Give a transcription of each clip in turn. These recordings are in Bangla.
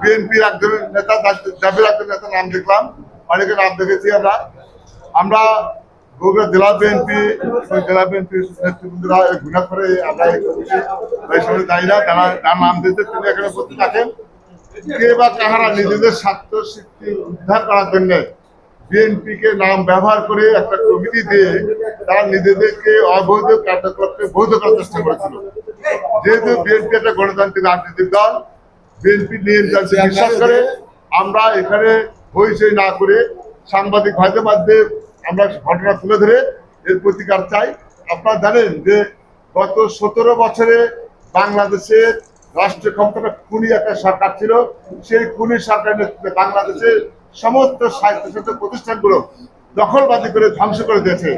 বিএনপির নেতা একজন নেতা নাম দেখলাম। অনেকে নাম দেখেছি আমরা। আমরা বগুড়া জেলা বিএনপি জেলা বিএনপি নেতৃবৃন্দরা ঘৃণা করে আমরা এই না। যারা যার নাম তিনি এখানে আছেন। কে বা নিজেদের স্বার্থ সিদ্ধি উদ্ধার করার জন্য বিএনপি কে নাম ব্যবহার করে একটা কমিটি দিয়ে তারা নিজেদেরকে অবৈধ কার্যকলাপকে বৈধ করার চেষ্টা করেছিল। যেহেতু বিএনপি একটা গণতান্ত্রিক রাজনৈতিক দল বিএনপি নিয়ন্ত্রণকে বিশ্বাস করে, আমরা এখানে হইচই না করে সাংবাদিক ভাইদের মাধ্যমে আমরা ঘটনা তুলে ধরে এর প্রতিকার চাই। আপনারা জানেন যে গত সতেরো বছরে বাংলাদেশের রাষ্ট্রীয় ক্ষমতাটা খুনি একটা সরকার ছিল। সেই খুনি সরকারের নেতৃত্বে বাংলাদেশের সমস্ত স্বায়ত্তশাসিত প্রতিষ্ঠানগুলো দখলবাজি করে ধ্বংস করে দিয়েছে।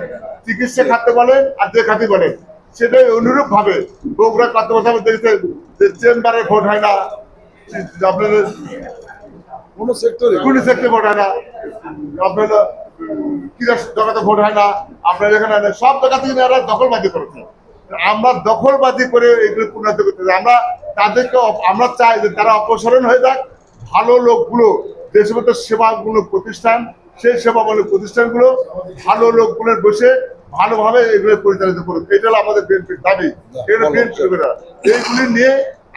চিকিৎসা খাতে বলেন আর যে খাতে বলেন। সেটাই অনুরূপ ভাবে বগুড়া কত বছর যে চেম্বারে ভোট হয় না। আপনাদের কোনো সেক্টরে সেক্টরে ভোট হয় না। আপনার ক্রীড়া জগতে ভোট হয় না? আপনার এখানে সব জায়গা থেকে এরা দখলবাজি করেছে। আমরা দখলবাজি করে এগুলো পূর্ণাত করতে আমরা তাদেরকে আমরা চাই যে তারা অপসারণ হয়ে যাক। ভালো লোকগুলো যে সমস্ত সেবামূলক প্রতিষ্ঠান সেই সেবামূলক প্রতিষ্ঠানগুলো ভালো লোকগুলোর বসে ভালোভাবে এগুলো পরিচালিত করুক। এটা হলো আমাদের বিএনপির দাবি। এটা বিএনপি এইগুলি নিয়ে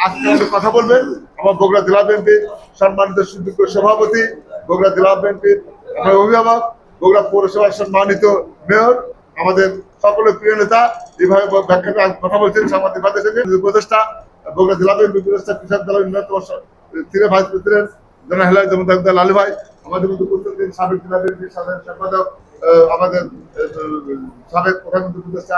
আজকে কথা বলবেন। আমার বগুড়া জেলা বিএনপি সম্মানিত সুযোগ্য সভাপতি, বগুড়া জেলা বিএনপির আমার অভিভাবক, বগুড়া পৌরসভার সম্মানিত মেয়র, আমাদের সকলের প্রিয় নেতা, এইভাবে ব্যাখ্যাতে আজ কথা বলছেন সাংবাদিক ভাইদের সঙ্গে। উপদেষ্টা, বগুড়া জেলা বিএনপি উপদেষ্টা, কৃষক দলের অন্যতম সিনিয়র ভাইস প্রেসিডেন্ট জনাব হেলাই জমদার লালু ভাই, আমাদের মধ্যে উপস্থিত আছেন সাবেক জেলা বিএনপির সাধারণ সম্পাদক আমাদের সাবেক প্রধানমন্ত্রী উপদেষ্টা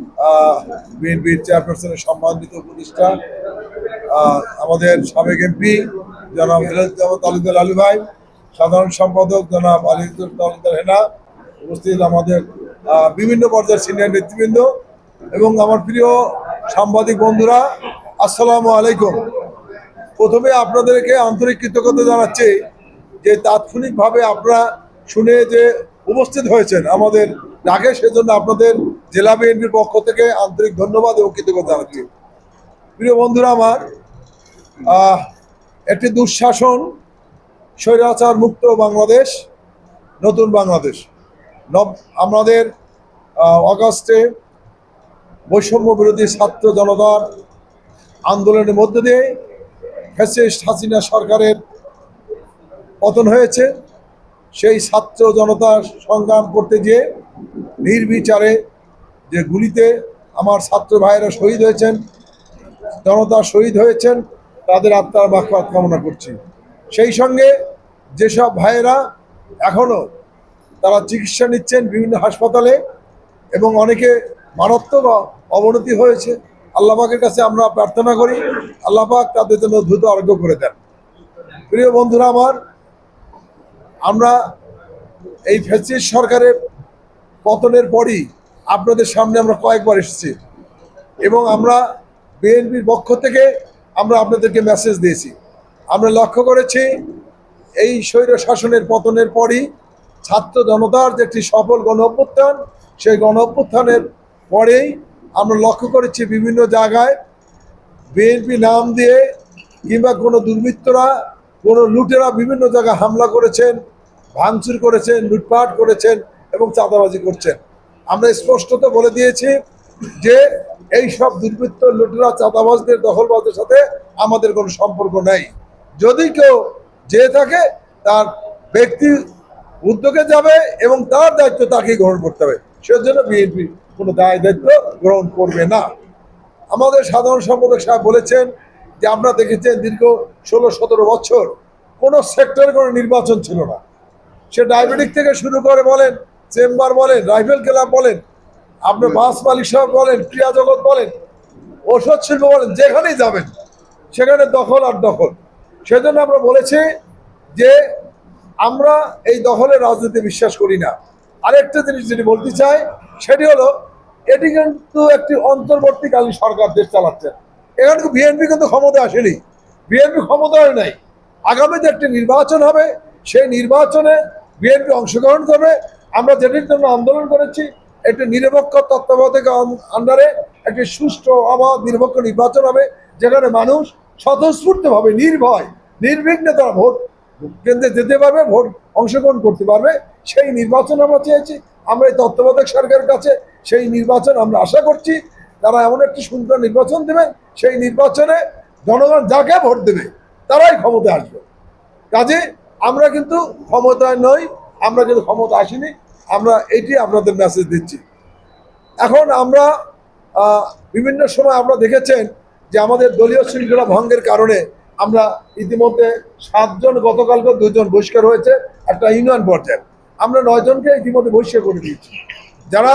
বিএনপির চেয়ারপারসনের সম্মানিত উপদেষ্টা আমাদের সাবেক এমপি জনাব হেলাজ্জামান তালুকদার আলী ভাই, সাধারণ সম্পাদক জনাব আলিদুল তালুকদার হেনা, উপস্থিত আমাদের বিভিন্ন পর্যায়ের সিনিয়র নেতৃবৃন্দ এবং আমার প্রিয় সাংবাদিক বন্ধুরা, আসসালামু আলাইকুম। প্রথমে আপনাদেরকে আন্তরিক কৃতজ্ঞতা জানাচ্ছি যে তাৎক্ষণিকভাবে আপনারা শুনে যে উপস্থিত হয়েছেন। আমাদের ডাকে সেজন্য আপনাদের জেলা বিএনপির পক্ষ থেকে আন্তরিক ধন্যবাদ এবং কৃতজ্ঞতা জানাচ্ছি। প্রিয় বন্ধুরা আমার একটি দুঃশাসন, স্বৈরাচার মুক্ত বাংলাদেশ, নতুন বাংলাদেশ। নব, আমাদের অগাস্টে বৈষম্য বিরোধী ছাত্র জনতার আন্দোলনের মধ্যে দিয়ে হাসিনা সরকারের পতন হয়েছে। সেই ছাত্র জনতা সংগ্রাম করতে গিয়ে নির্বিচারে যে গুলিতে আমার ছাত্র ভাইয়েরা শহীদ হয়েছেন, জনতা শহীদ হয়েছেন, তাদের আত্মার মাখপাত কামনা করছি। সেই সঙ্গে যেসব ভাইয়েরা এখনও তারা চিকিৎসা নিচ্ছেন বিভিন্ন হাসপাতালে এবং অনেকে মারাত্মক অবনতি হয়েছে আল্লাপাকের কাছে আমরা প্রার্থনা করি আল্লাপাক তাদের জন্য দ্রুত আরোগ্য করে দেন। প্রিয় বন্ধুরা আমার আমরা এই ফ্যাসিস্ট সরকারের পতনের পরই আপনাদের সামনে আমরা কয়েকবার এসেছি এবং আমরা বিএনপির পক্ষ থেকে আমরা আপনাদেরকে মেসেজ দিয়েছি। আমরা লক্ষ্য করেছি এই স্বৈর শাসনের পতনের পরই ছাত্র জনতার যে একটি সফল গণ অভ্যুত্থান সেই গণ অভ্যুত্থানের পরেই আমরা লক্ষ্য করেছি বিভিন্ন জায়গায় বিএনপি নাম দিয়ে কিংবা কোনো দুর্বৃত্তরা, কোনো লুটেরা বিভিন্ন জায়গায় হামলা করেছেন। ভাঙচুর করেছেন, লুটপাট করেছেন এবং চাঁদাবাজি করছেন। আমরা স্পষ্টত বলে দিয়েছি যে এই সব দুর্বৃত্ত লুটেরা, চাঁদাবাজদের, দখলবাজদের সাথে আমাদের কোনো সম্পর্ক নেই। যদি কেউ যে থাকে, তার ব্যক্তি উদ্যোগে যাবে এবং তার দায়িত্ব তাকেই গ্রহণ করতে হবে। সেজন্য বিএনপি কোনো দায় দায়িত্ব গ্রহণ করবে না। আমাদের সাধারণ সম্পাদক সাহেব বলেছেন যে, আমরা দেখেছেন দীর্ঘ ষোলো সতেরো বছর কোনো সেক্টরে কোনো নির্বাচন ছিল না। সে ডায়াবেটিক থেকে শুরু করে বলেন চেম্বার বলেন রাইফেল ক্লাব বলেন আপনার বাস মালিক সাহেব বলেন ক্রিয়া জগৎ বলেন ওষুধ শিল্প বলেন যেখানেই যাবেন সেখানে দখল আর দখল। সেজন্য আমরা বলেছি যে আমরা এই দখলের রাজনীতি বিশ্বাস করি না। আরেকটা জিনিস যেটি বলতে চাই সেটি হলো এটি কিন্তু একটি অন্তর্বর্তীকালীন সরকার দেশ চালাচ্ছে। এখানে বিএনপি কিন্তু ক্ষমতা আসেনি। বিএনপি ক্ষমতায় নাই। আগামীতে একটি নির্বাচন হবে। সেই নির্বাচনে বিএনপি অংশগ্রহণ করবে। আমরা যেটির জন্য আন্দোলন করেছি, একটি নিরপেক্ষ তত্ত্বাবধায়ক আন্ডারে একটি সুষ্ঠু অবাধ নিরপেক্ষ নির্বাচন হবে, যেখানে মানুষ স্বতঃস্ফূর্তভাবে, নির্ভয়, নির্বিঘ্নে তারা ভোট কেন্দ্রে যেতে পারবে, ভোট অংশগ্রহণ করতে পারবে। সেই নির্বাচন আমরা চেয়েছি, আমরা এই তত্ত্বাবধায়ক সরকারের কাছে সেই নির্বাচন আমরা আশা করছি, তারা এমন একটি সুন্দর নির্বাচন দেবেন সেই নির্বাচনে জনগণ যাকে ভোট দেবে, তারাই ক্ষমতায় আসবে। কাজে আমরা কিন্তু ক্ষমতায় নই, আমরা কিন্তু ক্ষমতা আসিনি, আমরা এটি আপনাদের মেসেজ দিচ্ছি। এখন আমরা বিভিন্ন সময় আমরা দেখেছেন যে আমাদের দলীয় শৃঙ্খলা ভঙ্গের কারণে আমরা ইতিমধ্যে সাতজন গতকালকে দুজন বহিষ্কার হয়েছে, একটা ইউনিয়ন পর্যায়ে। আমরা নয়জনকে ইতিমধ্যে বহিষ্কার করে দিয়েছি। যারা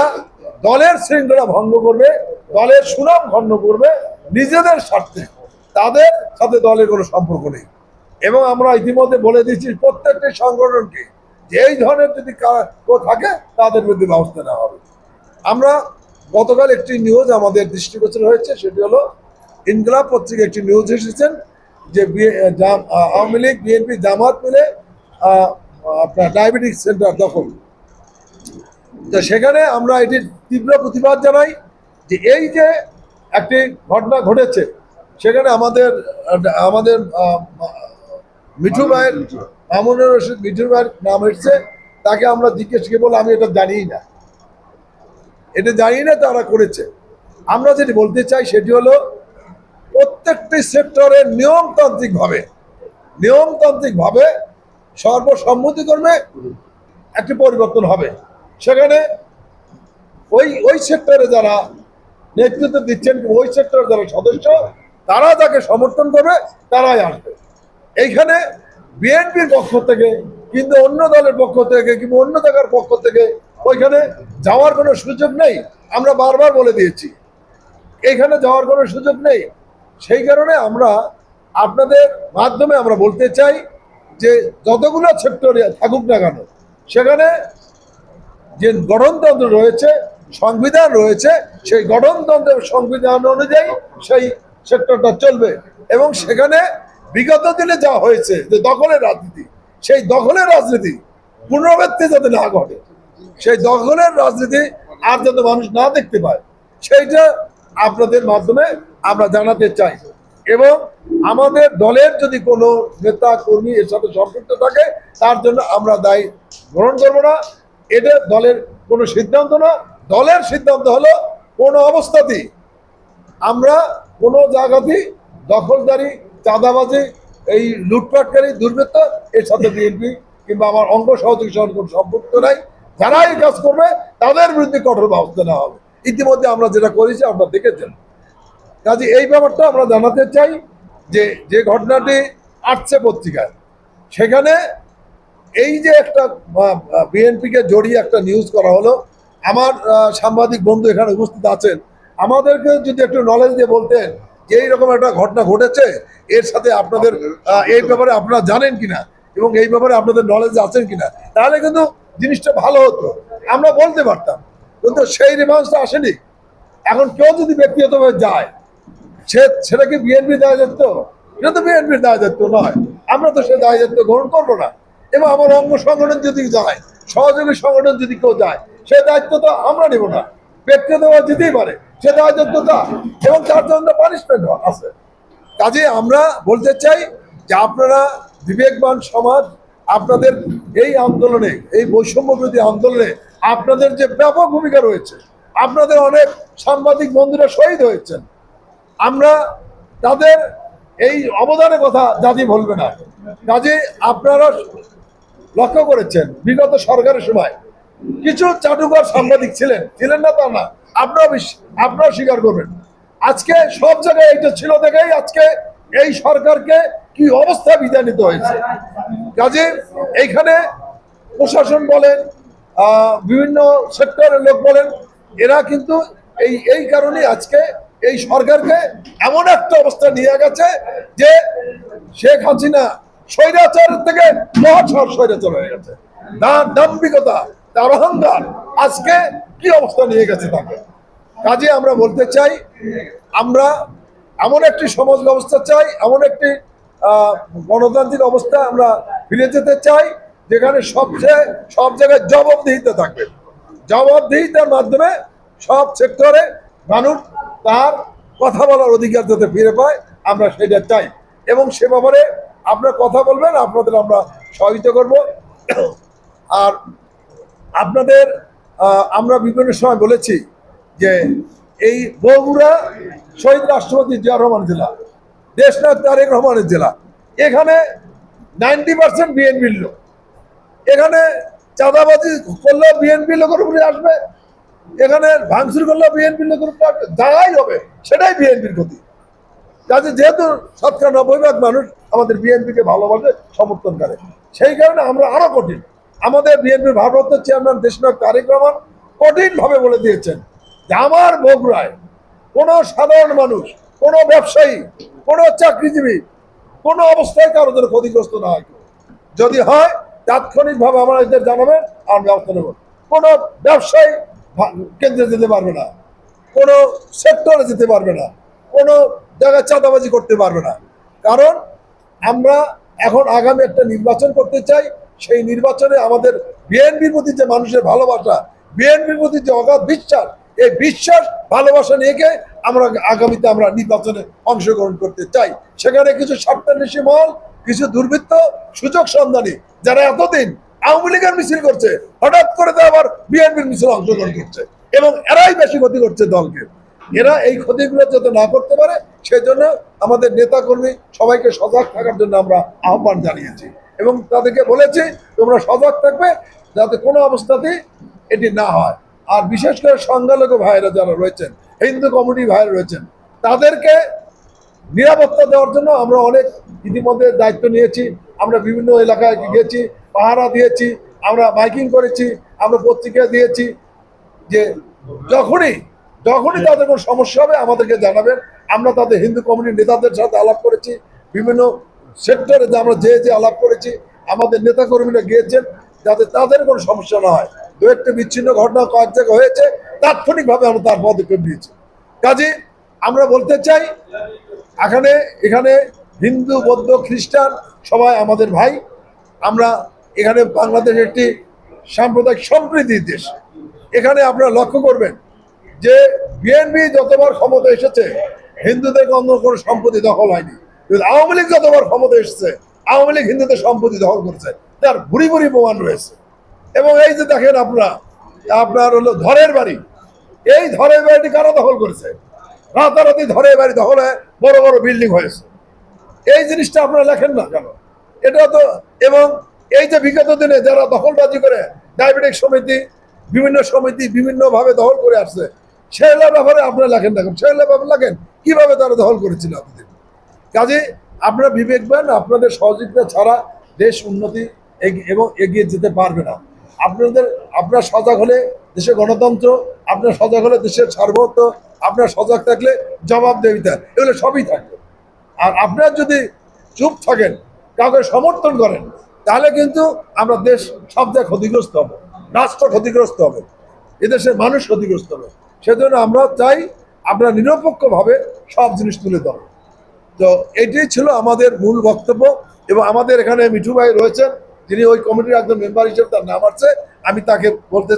দলের শৃঙ্খলা ভঙ্গ করবে, দলের সুনাম ভঙ্গ করবে, নিজেদের স্বার্থে, তাদের সাথে দলের কোনো সম্পর্ক নেই। এবং আমরা ইতিমধ্যে বলে দিচ্ছি প্রত্যেকটি সংগঠনকে যে এই ধরনের যদি কেউ থাকে, তাদের বিরুদ্ধে ব্যবস্থা নেওয়া হবে। আমরা গতকাল একটি নিউজ আমাদের দৃষ্টিগোচর হয়েছে, সেটি হলো ইনকলাব পত্রিকা একটি নিউজ এসেছেন যে আওয়ামী লীগ, বিএনপি, জামাত মিলে আপনার ডায়াবেটিক সেন্টার দখল। তো সেখানে আমরা এটির তীব্র প্রতিবাদ জানাই যে এই যে একটি ঘটনা ঘটেছে, সেখানে আমাদের আমাদের মিঠু ভাইয়ের মামুনুর রশিদ মিঠু ভাইয়ের নাম এসছে তাকে আমরা জিজ্ঞেস করে বলে আমি এটা জানিই না। এটা জানি না তারা করেছে। আমরা যেটি বলতে চাই সেটি হলো প্রত্যেকটি সেক্টরে নিয়মতান্ত্রিকভাবে নিয়মতান্ত্রিকভাবে সর্বসম্মতিক্রমে একটি পরিবর্তন হবে। সেখানে ওই ওই সেক্টরে যারা নেতৃত্ব দিচ্ছেন ওই সেক্টরে যারা সদস্য তারা তাকে সমর্থন করবে তারাই আসবে। এইখানে বিএনপির পক্ষ থেকে, কিন্তু অন্য দলের পক্ষ থেকে, কিংবা অন্য জায়গার পক্ষ থেকে ওইখানে যাওয়ার কোনো সুযোগ নেই। আমরা বারবার বলে দিয়েছি এখানে যাওয়ার কোনো সুযোগ নেই। সেই কারণে আমরা আপনাদের মাধ্যমে আমরা বলতে চাই যে যতগুলো সেক্টরে থাকুক না কেন, সেখানে যে গঠনতন্ত্র রয়েছে, সংবিধান রয়েছে, সেই গঠনতন্ত্রের সংবিধান অনুযায়ী সেই সেক্টরটা চলবে এবং সেখানে বিগত দিনে যা হয়েছে, যে দখলের রাজনীতি, সেই দখলের রাজনীতি পুনরাবৃত্তি যাতে না ঘটে, সেই দখলের রাজনীতি আর যাতে মানুষ না দেখতে পায়, সেইটা আপনাদের মাধ্যমে আমরা জানাতে চাই। এবং আমাদের দলের যদি কোনো নেতা, কর্মী এর সাথে সম্পৃক্ত থাকে, তার জন্য আমরা দায়ী। গ্রহণ করব না। এটা দলের কোনো সিদ্ধান্ত না। দলের সিদ্ধান্ত হলো কোনো অবস্থাতেই আমরা কোনো জায়গাতেই দখলদারি চাঁদাবাজি, এই লুটপাটকারী, দুর্বৃত্ত, এর সাথে বিএনপি কিংবা আমার অঙ্গ সহযোগী সঙ্গে কোনো সম্পর্ক নাই। যারা এই কাজ করবে, তাদের বিরুদ্ধে কঠোর ব্যবস্থা নেওয়া হবে। ইতিমধ্যে আমরা যেটা করেছি, আপনারা দেখেছেন। কাজে এই ব্যাপারটা আমরা জানাতে চাই যে যে ঘটনাটি আসছে পত্রিকায়, সেখানে এই যে একটা বিএনপিকে জড়িয়ে একটা নিউজ করা হলো, আমার সাংবাদিক বন্ধু এখানে উপস্থিত আছেন। আমাদেরকে যদি একটু নলেজ দিয়ে বলতেন যে এইরকম একটা ঘটনা ঘটেছে এর সাথে আপনাদের এই ব্যাপারে আপনারা জানেন কিনা এবং এই ব্যাপারে আপনাদের নলেজ আছেন কিনা তাহলে কিন্তু জিনিসটা ভালো হতো। আমরা বলতে পারতাম কিন্তু সেই রেসপন্সটা আসেনি। এখন কেউ যদি ব্যক্তিগতভাবে যায় সে সেটা কি বিএনপি দায় দায়িত্ব? এটা তো বিএনপির দায়িত্ব নয়। আমরা তো সে দায় দায়িত্ব গ্রহণ করব না। এবং আমার অঙ্গ সংগঠন যদি যায় সহযোগী সংগঠন যদি কেউ যায় সে দায়িত্ব তো আমরা নেব না। ব্যক্তিগতভাবে যেতেই পারে। সে দায় দায়িত্ব তা এবং তার জন্য পানিশমেন্ট আছে। কাজে আমরা বলতে চাই যে আপনারা বিবেকবান সমাজ, আপনাদের এই আন্দোলনে, এই বৈষম্য বিরোধী আন্দোলনে আপনাদের যে ব্যাপক ভূমিকা রয়েছে, আপনাদের অনেক সাংবাদিক বন্ধুরা শহীদ হয়েছেন। আমরা তাদের এই অবদানের কথা জাতি বলবে না। কাজে আপনারা লক্ষ্য করেছেন, বিগত সরকারের সময় কিছু চাটুকর সাংবাদিক ছিলেন ছিলেন না তা না আপনারা আপনারা স্বীকার করবেন। আজকে সব জায়গায় এইটা ছিল দেখেই আজকে এই সরকারকে কি অবস্থা বিদায় নিতে হয়েছে। কাজে এইখানে প্রশাসন বলেন বিভিন্ন সেক্টরের লোক বলেন, এরা কিন্তু এই এই কারণে আজকে এই সরকারকে এমন একটা অবস্থা নিয়ে গেছে যে শেখ হাসিনা স্বৈরাচারের থেকে মহাসর স্বৈরাচার হয়ে গেছে। তার দাম্ভিকতা। তার অহংকার। আজকে কি অবস্থা নিয়ে গেছে তাকে? কাজে আমরা বলতে চাই, আমরা এমন একটি সমাজ ব্যবস্থা চাই, এমন একটি গণতান্ত্রিক অবস্থা আমরা ফিরে যেতে চাই, যেখানে সবচেয়ে সব জায়গায় জবাবদিহিতা থাকবে। জবাবদিহিতার মাধ্যমে সব সেক্টরে মানুষ তার কথা বলার অধিকার যাতে ফিরে পায়, আমরা সেটা চাই। এবং সে ব্যাপারে আপনারা কথা বলবেন, আপনাদের আমরা সহযোগিতা করব। আর আপনাদের আমরা বিভিন্ন সময় বলেছি যে এই বগুড়া শহীদ রাষ্ট্রপতি জিয়া রহমান জেলা দেশনাথ তারেক রহমানের জেলা, এখানে নাইনটি পার্সেন্ট বিএনপির লোক। এখানে চাঁদাবাজি করলেও বিএনপি লোকের উপরে আসবে, এখানে ভাঙচুর করলেও বিএনপি লোকের উপরে আসবে, যাই হবে, সেটাই বিএনপির ক্ষতি। কাজে যেহেতু শতকরা নব্বই ভাগ মানুষ আমাদের বিএনপিকে ভালোবাসে, সমর্থন করে, সেই কারণে আমরা আরও কঠিন। আমাদের বিএনপির ভারপ্রাপ্ত চেয়ারম্যান দেশনাথ তারেক রহমান কঠিন ভাবে বলে দিয়েছেন যে আমার বগুড়ায় কোনো সাধারণ মানুষ, কোনো ব্যবসায়ী, কোনো চাকরিজীবী কোনো অবস্থায় কারও জন্য ক্ষতিগ্রস্ত না হয়। যদি হয়, তাৎক্ষণিকভাবে আমরা এদের জানাবেন আর ব্যবস্থা নেব। কোনো ব্যবসায়ী কেন্দ্রে যেতে পারবে না। কোনো সেক্টরে যেতে পারবে না। কোনো জায়গায় চাঁদাবাজি করতে পারবে না। কারণ আমরা এখন আগামী একটা নির্বাচন করতে চাই। সেই নির্বাচনে আমাদের বিএনপির প্রতি যে মানুষের ভালোবাসা, বিএনপির প্রতি যে অগাধ বিশ্বাস, এই বিশ্বাস, ভালোবাসা নিয়ে আমরা আগামীতে আমরা নির্বাচনে অংশগ্রহণ করতে চাই। সেখানে কিছু স্বার্থান্বেষী মহল, কিছু দুর্বৃত্ত, সুযোগ সন্ধানী, যারা এতদিন আওয়ামী লীগের মিছিল করছে, হঠাৎ করে তো আবার বিএনপির মিছিল অংশগ্রহণ করছে এবং এরাই বেশি ক্ষতি করছে দলকে। এরা এই ক্ষতিগুলো যাতে না করতে পারে সেজন্য আমাদের নেতা কর্মী সবাইকে সজাগ থাকার জন্য আমরা আহ্বান জানিয়েছি এবং তাদেরকে বলেছি, তোমরা সজাগ থাকবে যাতে কোনো অবস্থাতেই এটি না হয়। আর বিশেষ করে সংখ্যালঘু ভাইরা যারা রয়েছেন, হিন্দু কমিউনিটি ভাইরা রয়েছেন, তাদেরকে নিরাপত্তা দেওয়ার জন্য আমরা অনেক ইতিমধ্যে দায়িত্ব নিয়েছি। আমরা বিভিন্ন এলাকায় গিয়েছি, পাহারা দিয়েছি, আমরা বাইকিং করেছি, আমরা পত্রিকা দিয়েছি যে যখনই যখনই তাদের কোনো সমস্যা হবে আমাদেরকে জানাবেন। আমরা তাদের হিন্দু কমিউনিটির নেতাদের সাথে আলাপ করেছি, বিভিন্ন সেক্টরে আমরা যে যে আলাপ করেছি, আমাদের নেতা কর্মীরা গিয়েছেন যাতে তাদের কোনো সমস্যা না হয়। দু একটা বিচ্ছিন্ন ঘটনা কয়েক জায়গায় হয়েছে, তাৎক্ষণিকভাবে আমরা তার পদক্ষেপ নিয়েছি। কাজে আমরা বলতে চাই, এখানে এখানে হিন্দু, বৌদ্ধ, খ্রিস্টান সবাই আমাদের ভাই, আমরা এখানে বাংলাদেশ একটি সাম্প্রদায়িক সম্প্রীতির দেশ। এখানে আপনারা লক্ষ্য করবেন যে বিএনপি যতবার ক্ষমতা এসেছে হিন্দুদের অন্য কোনো সম্পত্তি দখল হয়নি। কিন্তু আওয়ামী লীগ যতবার ক্ষমতা এসেছে, আওয়ামী লীগ হিন্দুদের সম্পত্তি দখল করেছে। তার ভুরি ভুরি প্রমাণ রয়েছে। এবং এই যে দেখেন আপনারা, আপনার হলো ধরের বাড়ি। এই ধরের বাড়িটি কারা দখল করেছে? রাতারাতি ধরে বাড়ি দখল বড় বড় বিল্ডিং হয়েছে। এই জিনিসটা আপনারা লেখেন না কেন? এটা তো এবং এই যে বিগত দিনে যারা দখলবাজি করে, ডায়াবেটিক সমিতি, বিভিন্ন সমিতি বিভিন্ন ভাবে দখল করে আসছে সেগুলোর ব্যাপারে আপনারা লেখেন না কেন? সেগুলোর ব্যাপারে লেখেন। কীভাবে তারা দখল করেছিল আপনাদের? কাজে আপনারা বিবেকবান আপনাদের সহযোগিতা ছাড়া দেশ উন্নতি এবং এগিয়ে যেতে পারবে না। আপনাদের, আপনার সজাগ হলে দেশের গণতন্ত্র, আপনার সজাগ হলে দেশের সার্বত্র আপনার সজাগ থাকলে জবাবদেহিতা, এগুলো সবই থাকবে। আর আপনার যদি চুপ থাকেন, কাউকে সমর্থন করেন, তাহলে কিন্তু আমরা দেশ সব জায়গায় ক্ষতিগ্রস্ত হবে, রাষ্ট্র ক্ষতিগ্রস্ত হবে, এদেশের মানুষ ক্ষতিগ্রস্ত হবে। সেজন্য আমরা চাই আপনারা নিরপেক্ষভাবে সব জিনিস তুলে ধরব। তো এটাই ছিল আমাদের মূল বক্তব্য এবং আমাদের এখানে মিঠু ভাই রয়েছেন, যিনি ওই কমিটির একজন মেম্বার হিসেবে তার নাম আছে আমি তাকে বলতে